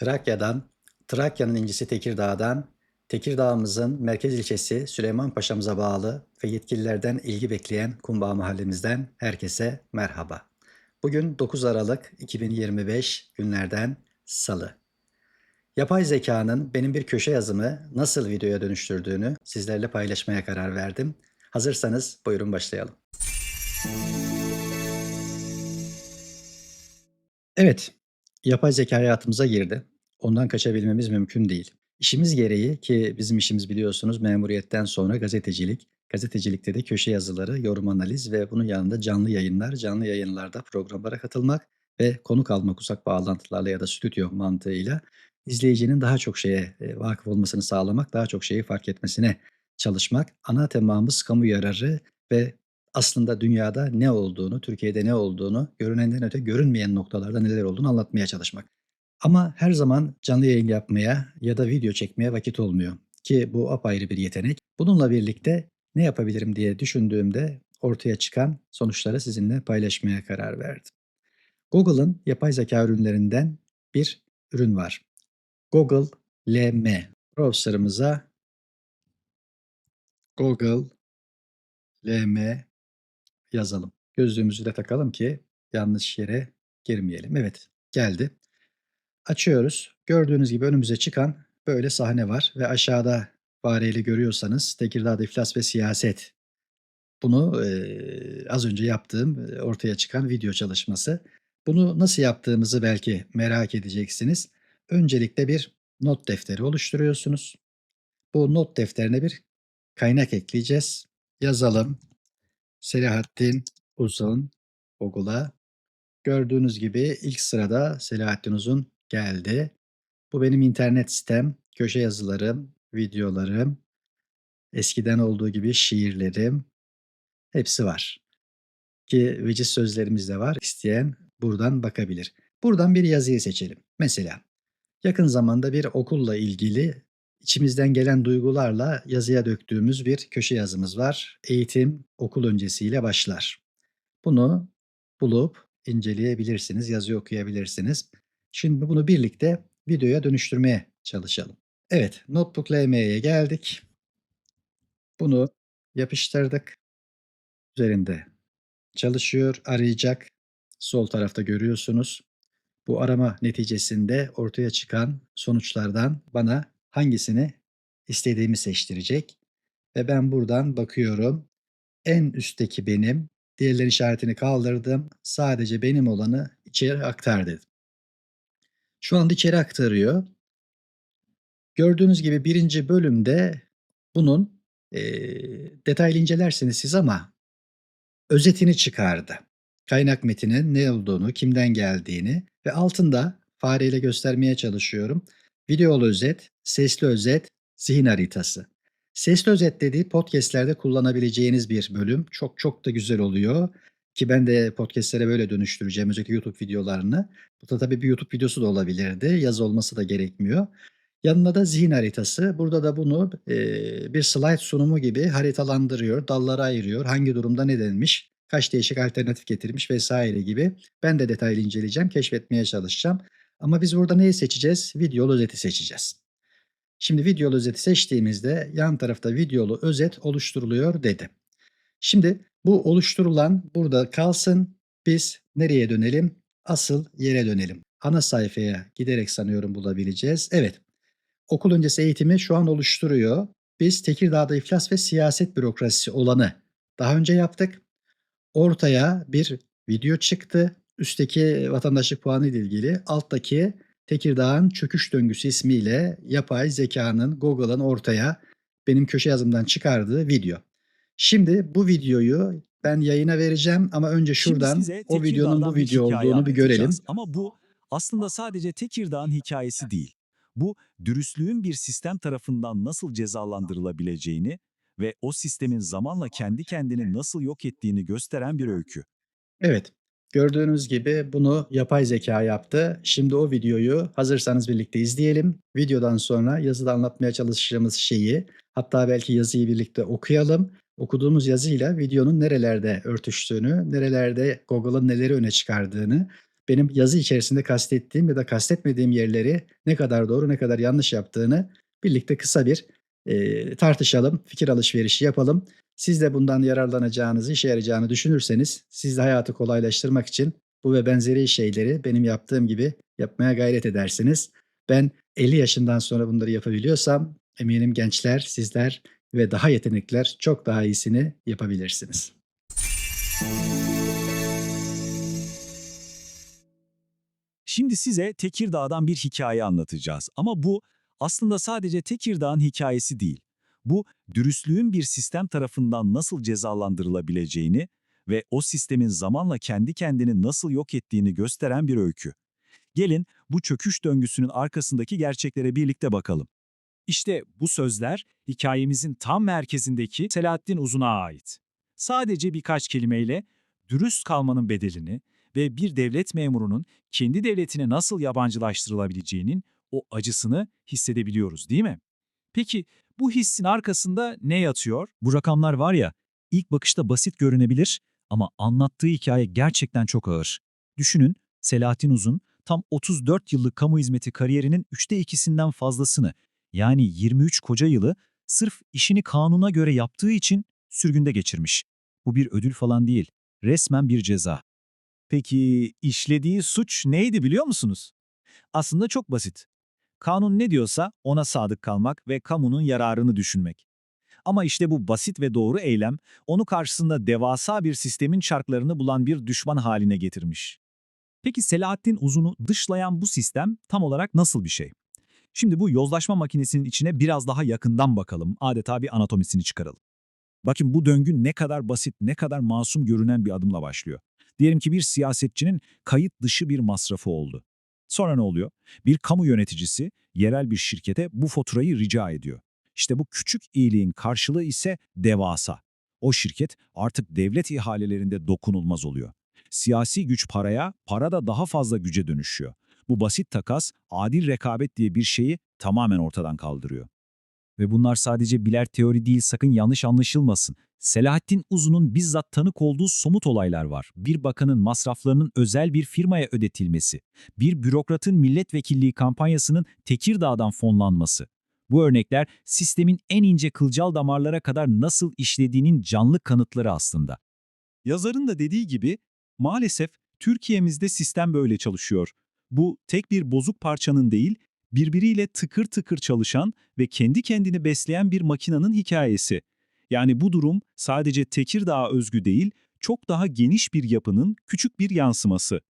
Trakya'dan, Trakya'nın incisi Tekirdağ'dan, Tekirdağ'ımızın merkez ilçesi Süleymanpaşa'mıza bağlı ve yetkililerden ilgi bekleyen Kumbağ mahallemizden herkese merhaba. Bugün 9 Aralık 2025 günlerden Salı. Yapay zekanın benim bir köşe yazımı nasıl videoya dönüştürdüğünü sizlerle paylaşmaya karar verdim. Hazırsanız buyurun başlayalım. Evet, yapay zeka hayatımıza girdi. Ondan kaçabilmemiz mümkün değil. İşimiz gereği ki bizim işimiz biliyorsunuz memuriyetten sonra gazetecilik. Gazetecilikte de köşe yazıları, yorum analiz ve bunun yanında canlı yayınlar, canlı yayınlarda programlara katılmak ve konuk almak uzak bağlantılarla ya da stüdyo mantığıyla izleyicinin daha çok şeye e, vakıf olmasını sağlamak, daha çok şeyi fark etmesine çalışmak. Ana temamız kamu yararı ve aslında dünyada ne olduğunu, Türkiye'de ne olduğunu, görünenden öte görünmeyen noktalarda neler olduğunu anlatmaya çalışmak. Ama her zaman canlı yayın yapmaya ya da video çekmeye vakit olmuyor ki bu apayrı bir yetenek. Bununla birlikte ne yapabilirim diye düşündüğümde ortaya çıkan sonuçları sizinle paylaşmaya karar verdim. Google'ın yapay zeka ürünlerinden bir ürün var. Google LM. Browser'ımıza Google LM yazalım. Gözlüğümüzü de takalım ki yanlış yere girmeyelim. Evet, geldi. Açıyoruz. Gördüğünüz gibi önümüze çıkan böyle sahne var ve aşağıda fareyle görüyorsanız Tekirdağ'da iflas ve siyaset. Bunu eee, az önce yaptığım ortaya çıkan video çalışması. Bunu nasıl yaptığımızı belki merak edeceksiniz. Öncelikle bir not defteri oluşturuyorsunuz. Bu not defterine bir kaynak ekleyeceğiz. Yazalım. Selahattin Uzun Google'a. Gördüğünüz gibi ilk sırada Selahattin Uzun geldi. Bu benim internet sitem, köşe yazılarım, videolarım, eskiden olduğu gibi şiirlerim, hepsi var. Ki veciz sözlerimiz de var. İsteyen buradan bakabilir. Buradan bir yazıyı seçelim. Mesela yakın zamanda bir okulla ilgili içimizden gelen duygularla yazıya döktüğümüz bir köşe yazımız var. Eğitim okul öncesiyle başlar. Bunu bulup inceleyebilirsiniz, yazıyı okuyabilirsiniz. Şimdi bunu birlikte videoya dönüştürmeye çalışalım. Evet, Notebook LM'ye geldik. Bunu yapıştırdık. Üzerinde çalışıyor, arayacak. Sol tarafta görüyorsunuz. Bu arama neticesinde ortaya çıkan sonuçlardan bana hangisini istediğimi seçtirecek. Ve ben buradan bakıyorum. En üstteki benim. Diğerler işaretini kaldırdım. Sadece benim olanı içeri aktar dedim. Şu anda içeri aktarıyor. Gördüğünüz gibi birinci bölümde bunun eee, detaylı incelersiniz siz ama özetini çıkardı. Kaynak metinin ne olduğunu, kimden geldiğini ve altında fareyle göstermeye çalışıyorum. Videolu özet, sesli özet, zihin haritası. Sesli özet dediği podcastlerde kullanabileceğiniz bir bölüm. Çok çok da güzel oluyor. Ki ben de podcastlere böyle dönüştüreceğim özellikle YouTube videolarını. Bu da tabii bir YouTube videosu da olabilirdi. Yazı olması da gerekmiyor. Yanına da zihin haritası. Burada da bunu eee, bir slide sunumu gibi haritalandırıyor, dallara ayırıyor. Hangi durumda ne denmiş, kaç değişik alternatif getirmiş vesaire gibi. Ben de detaylı inceleyeceğim, keşfetmeye çalışacağım. Ama biz burada neyi seçeceğiz? Videolu özeti seçeceğiz. Şimdi videolu özeti seçtiğimizde yan tarafta videolu özet oluşturuluyor dedi. Şimdi bu oluşturulan burada kalsın. Biz nereye dönelim? Asıl yere dönelim. Ana sayfaya giderek sanıyorum bulabileceğiz. Evet. Okul öncesi eğitimi şu an oluşturuyor. Biz Tekirdağ'da iflas ve siyaset bürokrasisi olanı daha önce yaptık. Ortaya bir video çıktı. Üstteki vatandaşlık puanı ile ilgili, alttaki Tekirdağ'ın çöküş döngüsü ismiyle yapay zekanın Google'ın ortaya benim köşe yazımdan çıkardığı video. Şimdi bu videoyu ben yayına vereceğim ama önce şuradan o videonun bu video olduğunu bir görelim. Ama bu aslında sadece Tekirdağ'ın hikayesi değil. Bu dürüstlüğün bir sistem tarafından nasıl cezalandırılabileceğini ve o sistemin zamanla kendi kendini nasıl yok ettiğini gösteren bir öykü. Evet. Gördüğünüz gibi bunu yapay zeka yaptı. Şimdi o videoyu hazırsanız birlikte izleyelim. Videodan sonra yazıda anlatmaya çalışacağımız şeyi hatta belki yazıyı birlikte okuyalım. Okuduğumuz yazıyla videonun nerelerde örtüştüğünü, nerelerde Google'ın neleri öne çıkardığını benim yazı içerisinde kastettiğim ya da kastetmediğim yerleri ne kadar doğru ne kadar yanlış yaptığını birlikte kısa bir eee, tartışalım, fikir alışverişi yapalım. Siz de bundan yararlanacağınızı, işe yarayacağını düşünürseniz siz de hayatı kolaylaştırmak için bu ve benzeri şeyleri benim yaptığım gibi yapmaya gayret edersiniz. Ben 50 yaşından sonra bunları yapabiliyorsam eminim gençler, sizler ve daha yetenekliler çok daha iyisini yapabilirsiniz. Şimdi size Tekirdağ'dan bir hikaye anlatacağız. Ama bu aslında sadece Tekirdağ'ın hikayesi değil. Bu dürüstlüğün bir sistem tarafından nasıl cezalandırılabileceğini ve o sistemin zamanla kendi kendini nasıl yok ettiğini gösteren bir öykü. Gelin bu çöküş döngüsünün arkasındaki gerçeklere birlikte bakalım. İşte bu sözler hikayemizin tam merkezindeki Selahattin Uzun'a ait. Sadece birkaç kelimeyle dürüst kalmanın bedelini ve bir devlet memurunun kendi devletine nasıl yabancılaştırılabileceğinin o acısını hissedebiliyoruz değil mi? Peki bu hissin arkasında ne yatıyor? Bu rakamlar var ya, ilk bakışta basit görünebilir ama anlattığı hikaye gerçekten çok ağır. Düşünün, Selahattin Uzun tam 34 yıllık kamu hizmeti kariyerinin üçte ikisinden fazlasını, yani 23 koca yılı sırf işini kanuna göre yaptığı için sürgünde geçirmiş. Bu bir ödül falan değil, resmen bir ceza. Peki işlediği suç neydi biliyor musunuz? Aslında çok basit. Kanun ne diyorsa ona sadık kalmak ve kamunun yararını düşünmek. Ama işte bu basit ve doğru eylem onu karşısında devasa bir sistemin çarklarını bulan bir düşman haline getirmiş. Peki Selahattin Uzun'u dışlayan bu sistem tam olarak nasıl bir şey? Şimdi bu yozlaşma makinesinin içine biraz daha yakından bakalım, adeta bir anatomisini çıkaralım. Bakın bu döngü ne kadar basit, ne kadar masum görünen bir adımla başlıyor. Diyelim ki bir siyasetçinin kayıt dışı bir masrafı oldu. Sonra ne oluyor? Bir kamu yöneticisi yerel bir şirkete bu faturayı rica ediyor. İşte bu küçük iyiliğin karşılığı ise devasa. O şirket artık devlet ihalelerinde dokunulmaz oluyor. Siyasi güç paraya, para da daha fazla güce dönüşüyor. Bu basit takas, adil rekabet diye bir şeyi tamamen ortadan kaldırıyor. Ve bunlar sadece birer teori değil sakın yanlış anlaşılmasın. Selahattin Uzun'un bizzat tanık olduğu somut olaylar var. Bir bakanın masraflarının özel bir firmaya ödetilmesi, bir bürokratın milletvekilliği kampanyasının Tekirdağ'dan fonlanması. Bu örnekler sistemin en ince kılcal damarlara kadar nasıl işlediğinin canlı kanıtları aslında. Yazarın da dediği gibi maalesef Türkiye'mizde sistem böyle çalışıyor. Bu tek bir bozuk parçanın değil, birbiriyle tıkır tıkır çalışan ve kendi kendini besleyen bir makinanın hikayesi. Yani bu durum sadece Tekirdağ'a özgü değil, çok daha geniş bir yapının küçük bir yansıması.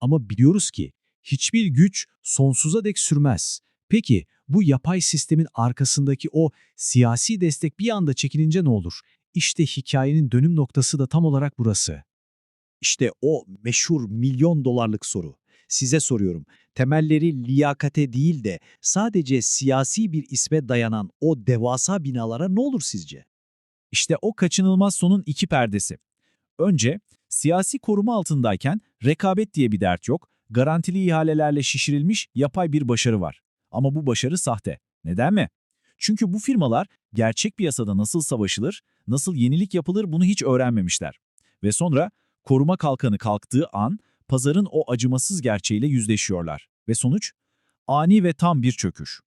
Ama biliyoruz ki hiçbir güç sonsuza dek sürmez. Peki bu yapay sistemin arkasındaki o siyasi destek bir anda çekilince ne olur? İşte hikayenin dönüm noktası da tam olarak burası. İşte o meşhur milyon dolarlık soru. Size soruyorum. Temelleri liyakate değil de sadece siyasi bir isme dayanan o devasa binalara ne olur sizce? İşte o kaçınılmaz sonun iki perdesi. Önce, siyasi koruma altındayken rekabet diye bir dert yok, garantili ihalelerle şişirilmiş yapay bir başarı var. Ama bu başarı sahte. Neden mi? Çünkü bu firmalar gerçek piyasada nasıl savaşılır, nasıl yenilik yapılır bunu hiç öğrenmemişler. Ve sonra koruma kalkanı kalktığı an pazarın o acımasız gerçeğiyle yüzleşiyorlar. Ve sonuç? Ani ve tam bir çöküş.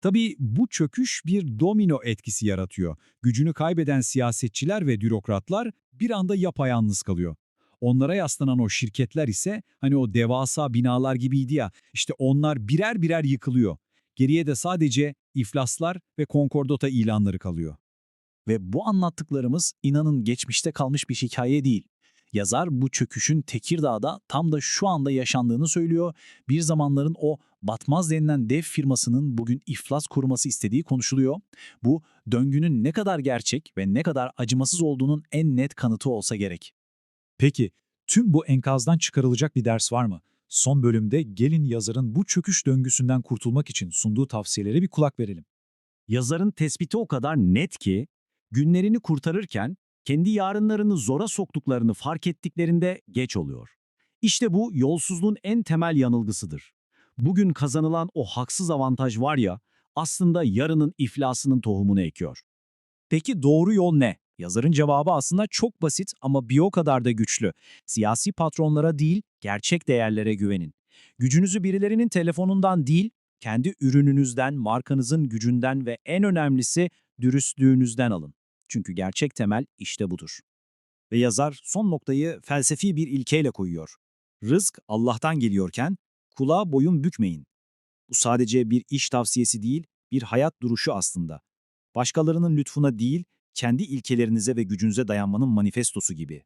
Tabii bu çöküş bir domino etkisi yaratıyor. Gücünü kaybeden siyasetçiler ve bürokratlar bir anda yapayalnız kalıyor. Onlara yaslanan o şirketler ise hani o devasa binalar gibiydi ya, işte onlar birer birer yıkılıyor. Geriye de sadece iflaslar ve konkordota ilanları kalıyor. Ve bu anlattıklarımız inanın geçmişte kalmış bir hikaye değil. Yazar bu çöküşün Tekirdağ'da tam da şu anda yaşandığını söylüyor. Bir zamanların o Batmaz denilen dev firmasının bugün iflas koruması istediği konuşuluyor. Bu döngünün ne kadar gerçek ve ne kadar acımasız olduğunun en net kanıtı olsa gerek. Peki tüm bu enkazdan çıkarılacak bir ders var mı? Son bölümde gelin yazarın bu çöküş döngüsünden kurtulmak için sunduğu tavsiyelere bir kulak verelim. Yazarın tespiti o kadar net ki, günlerini kurtarırken kendi yarınlarını zora soktuklarını fark ettiklerinde geç oluyor. İşte bu yolsuzluğun en temel yanılgısıdır. Bugün kazanılan o haksız avantaj var ya, aslında yarının iflasının tohumunu ekiyor. Peki doğru yol ne? Yazarın cevabı aslında çok basit ama bir o kadar da güçlü. Siyasi patronlara değil, gerçek değerlere güvenin. Gücünüzü birilerinin telefonundan değil, kendi ürününüzden, markanızın gücünden ve en önemlisi dürüstlüğünüzden alın. Çünkü gerçek temel işte budur. Ve yazar son noktayı felsefi bir ilkeyle koyuyor. Rızk Allah'tan geliyorken kulağa boyun bükmeyin. Bu sadece bir iş tavsiyesi değil, bir hayat duruşu aslında. Başkalarının lütfuna değil, kendi ilkelerinize ve gücünüze dayanmanın manifestosu gibi.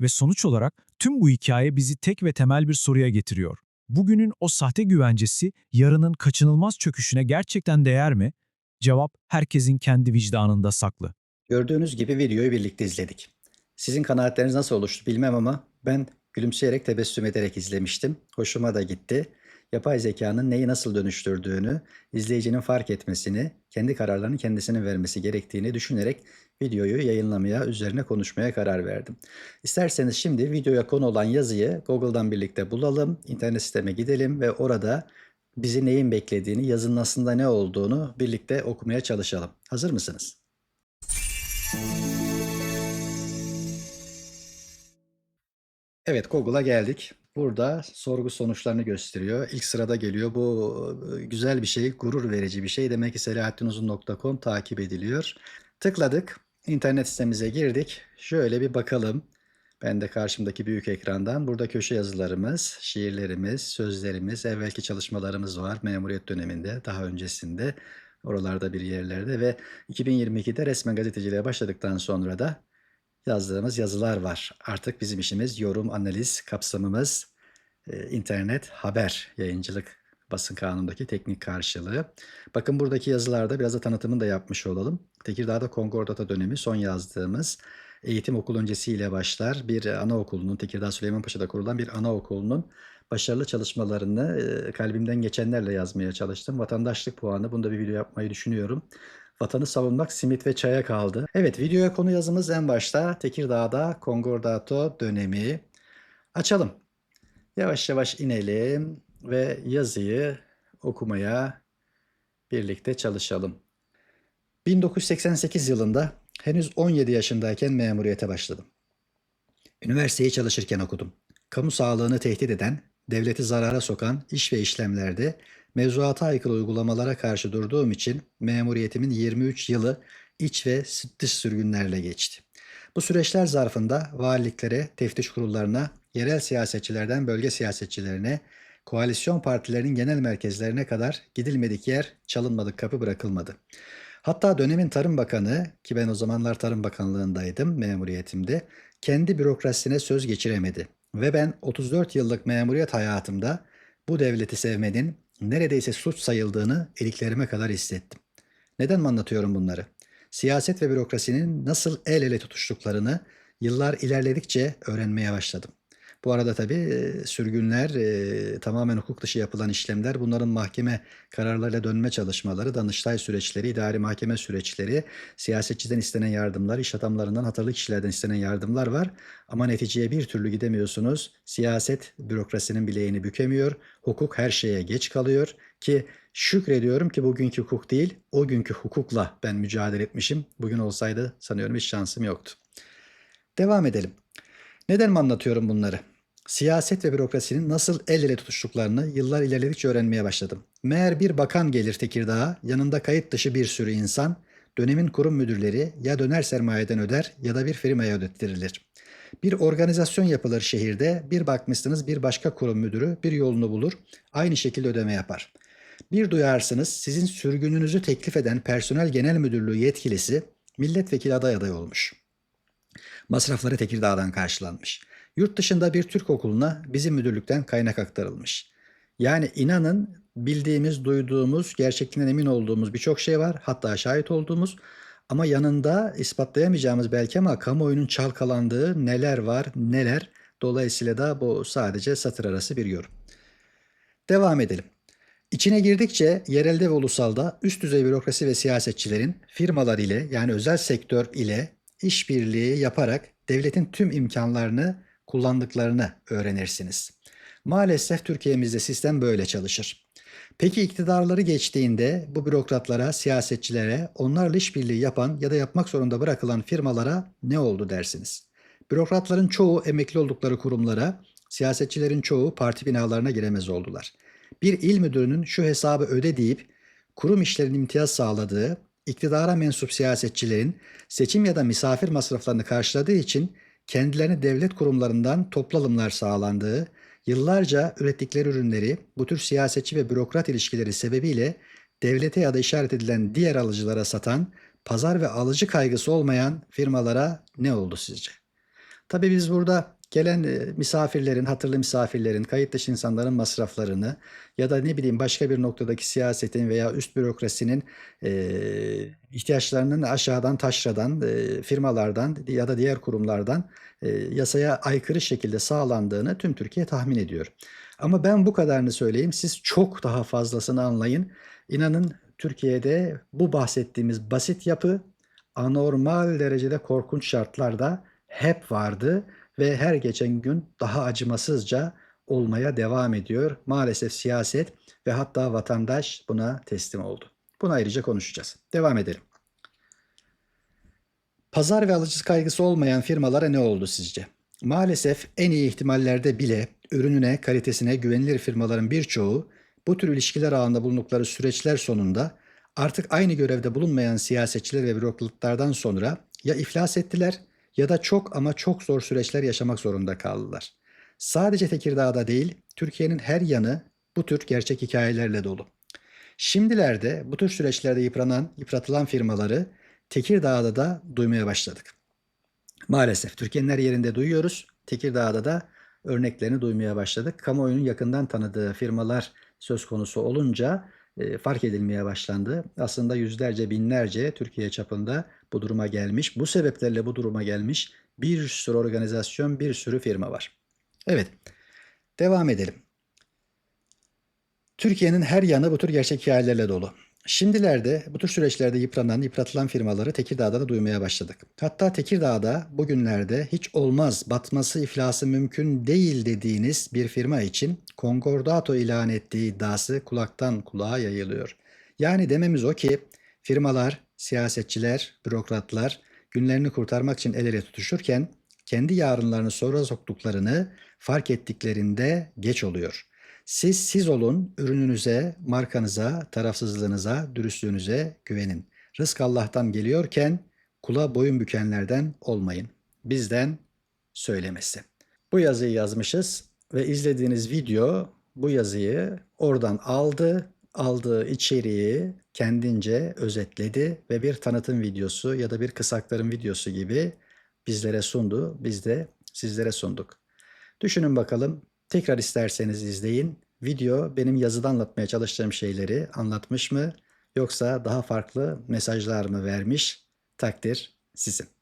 Ve sonuç olarak tüm bu hikaye bizi tek ve temel bir soruya getiriyor. Bugünün o sahte güvencesi yarının kaçınılmaz çöküşüne gerçekten değer mi? Cevap herkesin kendi vicdanında saklı. Gördüğünüz gibi videoyu birlikte izledik. Sizin kanaatleriniz nasıl oluştu bilmem ama ben gülümseyerek tebessüm ederek izlemiştim. Hoşuma da gitti. Yapay zekanın neyi nasıl dönüştürdüğünü, izleyicinin fark etmesini, kendi kararlarını kendisinin vermesi gerektiğini düşünerek videoyu yayınlamaya, üzerine konuşmaya karar verdim. İsterseniz şimdi videoya konu olan yazıyı Google'dan birlikte bulalım, internet siteme gidelim ve orada bizi neyin beklediğini, yazının aslında ne olduğunu birlikte okumaya çalışalım. Hazır mısınız? Evet, Google'a geldik. Burada sorgu sonuçlarını gösteriyor. İlk sırada geliyor. Bu e, güzel bir şey, gurur verici bir şey. Demek ki selahattinuzun.com takip ediliyor. Tıkladık. İnternet sitemize girdik. Şöyle bir bakalım. Ben de karşımdaki büyük ekrandan. Burada köşe yazılarımız, şiirlerimiz, sözlerimiz, evvelki çalışmalarımız var. Memuriyet döneminde, daha öncesinde. Oralarda bir yerlerde ve 2022'de resmen gazeteciliğe başladıktan sonra da yazdığımız yazılar var. Artık bizim işimiz yorum, analiz, kapsamımız e, internet, haber, yayıncılık basın kanunundaki teknik karşılığı. Bakın buradaki yazılarda biraz da tanıtımını da yapmış olalım. Tekirdağ'da Kongordata dönemi son yazdığımız eğitim okul öncesiyle başlar. Bir anaokulunun, Tekirdağ Süleymanpaşa'da kurulan bir anaokulunun başarılı çalışmalarını e, kalbimden geçenlerle yazmaya çalıştım. Vatandaşlık puanı, bunda bir video yapmayı düşünüyorum. Vatanı savunmak simit ve çaya kaldı. Evet videoya konu yazımız en başta Tekirdağ'da Konkordato dönemi. Açalım. Yavaş yavaş inelim ve yazıyı okumaya birlikte çalışalım. 1988 yılında henüz 17 yaşındayken memuriyete başladım. Üniversiteyi çalışırken okudum. Kamu sağlığını tehdit eden, devleti zarara sokan iş ve işlemlerde mevzuata aykırı uygulamalara karşı durduğum için memuriyetimin 23 yılı iç ve dış sürgünlerle geçti. Bu süreçler zarfında valiliklere, teftiş kurullarına, yerel siyasetçilerden bölge siyasetçilerine, koalisyon partilerinin genel merkezlerine kadar gidilmedik yer, çalınmadık kapı bırakılmadı. Hatta dönemin Tarım Bakanı ki ben o zamanlar Tarım Bakanlığındaydım memuriyetimde kendi bürokrasisine söz geçiremedi. Ve ben 34 yıllık memuriyet hayatımda bu devleti sevmenin neredeyse suç sayıldığını iliklerime kadar hissettim. Neden mi anlatıyorum bunları? Siyaset ve bürokrasinin nasıl el ele tutuştuklarını yıllar ilerledikçe öğrenmeye başladım. Bu arada tabii sürgünler, tamamen hukuk dışı yapılan işlemler, bunların mahkeme kararlarıyla dönme çalışmaları, danıştay süreçleri, idari mahkeme süreçleri, siyasetçiden istenen yardımlar, iş adamlarından, hatırlı kişilerden istenen yardımlar var. Ama neticeye bir türlü gidemiyorsunuz. Siyaset bürokrasinin bileğini bükemiyor. Hukuk her şeye geç kalıyor ki şükrediyorum ki bugünkü hukuk değil, o günkü hukukla ben mücadele etmişim. Bugün olsaydı sanıyorum hiç şansım yoktu. Devam edelim. Neden mi anlatıyorum bunları? Siyaset ve bürokrasinin nasıl el ele tutuştuklarını yıllar ilerledikçe öğrenmeye başladım. Meğer bir bakan gelir Tekirdağ'a, yanında kayıt dışı bir sürü insan, dönemin kurum müdürleri ya döner sermayeden öder ya da bir firmaya ödettirilir. Bir organizasyon yapılır şehirde, bir bakmışsınız bir başka kurum müdürü bir yolunu bulur, aynı şekilde ödeme yapar. Bir duyarsınız sizin sürgününüzü teklif eden personel genel müdürlüğü yetkilisi milletvekili aday aday olmuş. Masrafları Tekirdağ'dan karşılanmış. Yurt dışında bir Türk okuluna bizim müdürlükten kaynak aktarılmış. Yani inanın bildiğimiz, duyduğumuz, gerçekliğinden emin olduğumuz birçok şey var. Hatta şahit olduğumuz ama yanında ispatlayamayacağımız belki ama kamuoyunun çalkalandığı neler var, neler. Dolayısıyla da bu sadece satır arası bir yorum. Devam edelim. İçine girdikçe yerelde ve ulusalda üst düzey bürokrasi ve siyasetçilerin firmalar ile yani özel sektör ile işbirliği yaparak devletin tüm imkanlarını kullandıklarını öğrenirsiniz. Maalesef Türkiye'mizde sistem böyle çalışır. Peki iktidarları geçtiğinde bu bürokratlara, siyasetçilere, onlarla işbirliği yapan ya da yapmak zorunda bırakılan firmalara ne oldu dersiniz? Bürokratların çoğu emekli oldukları kurumlara, siyasetçilerin çoğu parti binalarına giremez oldular. Bir il müdürünün şu hesabı öde deyip kurum işlerinin imtiyaz sağladığı, iktidara mensup siyasetçilerin seçim ya da misafir masraflarını karşıladığı için kendilerine devlet kurumlarından toplalımlar sağlandığı, yıllarca ürettikleri ürünleri bu tür siyasetçi ve bürokrat ilişkileri sebebiyle devlete ya da işaret edilen diğer alıcılara satan, pazar ve alıcı kaygısı olmayan firmalara ne oldu sizce? Tabii biz burada gelen e, misafirlerin, hatırlı misafirlerin, kayıt dışı insanların masraflarını ya da ne bileyim başka bir noktadaki siyasetin veya üst bürokrasinin e, ihtiyaçlarının aşağıdan taşradan, e, firmalardan ya da diğer kurumlardan e, yasaya aykırı şekilde sağlandığını tüm Türkiye tahmin ediyor. Ama ben bu kadarını söyleyeyim, siz çok daha fazlasını anlayın. İnanın Türkiye'de bu bahsettiğimiz basit yapı anormal derecede korkunç şartlarda hep vardı ve her geçen gün daha acımasızca olmaya devam ediyor. Maalesef siyaset ve hatta vatandaş buna teslim oldu. Bunu ayrıca konuşacağız. Devam edelim. Pazar ve alıcı kaygısı olmayan firmalara ne oldu sizce? Maalesef en iyi ihtimallerde bile ürününe, kalitesine güvenilir firmaların birçoğu bu tür ilişkiler ağında bulundukları süreçler sonunda artık aynı görevde bulunmayan siyasetçiler ve bürokratlardan sonra ya iflas ettiler ya da çok ama çok zor süreçler yaşamak zorunda kaldılar. Sadece Tekirdağ'da değil, Türkiye'nin her yanı bu tür gerçek hikayelerle dolu. Şimdilerde bu tür süreçlerde yıpranan, yıpratılan firmaları Tekirdağ'da da duymaya başladık. Maalesef Türkiye'nin her yerinde duyuyoruz. Tekirdağ'da da örneklerini duymaya başladık. Kamuoyunun yakından tanıdığı firmalar söz konusu olunca fark edilmeye başlandı. Aslında yüzlerce, binlerce Türkiye çapında bu duruma gelmiş, bu sebeplerle bu duruma gelmiş bir sürü organizasyon, bir sürü firma var. Evet, devam edelim. Türkiye'nin her yanı bu tür gerçek hikayelerle dolu. Şimdilerde bu tür süreçlerde yıpranan, yıpratılan firmaları Tekirdağ'da da duymaya başladık. Hatta Tekirdağ'da bugünlerde hiç olmaz, batması, iflası mümkün değil dediğiniz bir firma için konkordato ilan ettiği iddiası kulaktan kulağa yayılıyor. Yani dememiz o ki firmalar, siyasetçiler, bürokratlar günlerini kurtarmak için el ele tutuşurken kendi yarınlarını sonra soktuklarını fark ettiklerinde geç oluyor. Siz siz olun, ürününüze, markanıza, tarafsızlığınıza, dürüstlüğünüze güvenin. Rızk Allah'tan geliyorken kula boyun bükenlerden olmayın. Bizden söylemesi. Bu yazıyı yazmışız ve izlediğiniz video bu yazıyı oradan aldı, aldığı içeriği kendince özetledi ve bir tanıtım videosu ya da bir kısa aktarım videosu gibi bizlere sundu. Biz de sizlere sunduk. Düşünün bakalım Tekrar isterseniz izleyin. Video benim yazıda anlatmaya çalıştığım şeyleri anlatmış mı yoksa daha farklı mesajlar mı vermiş? Takdir sizin.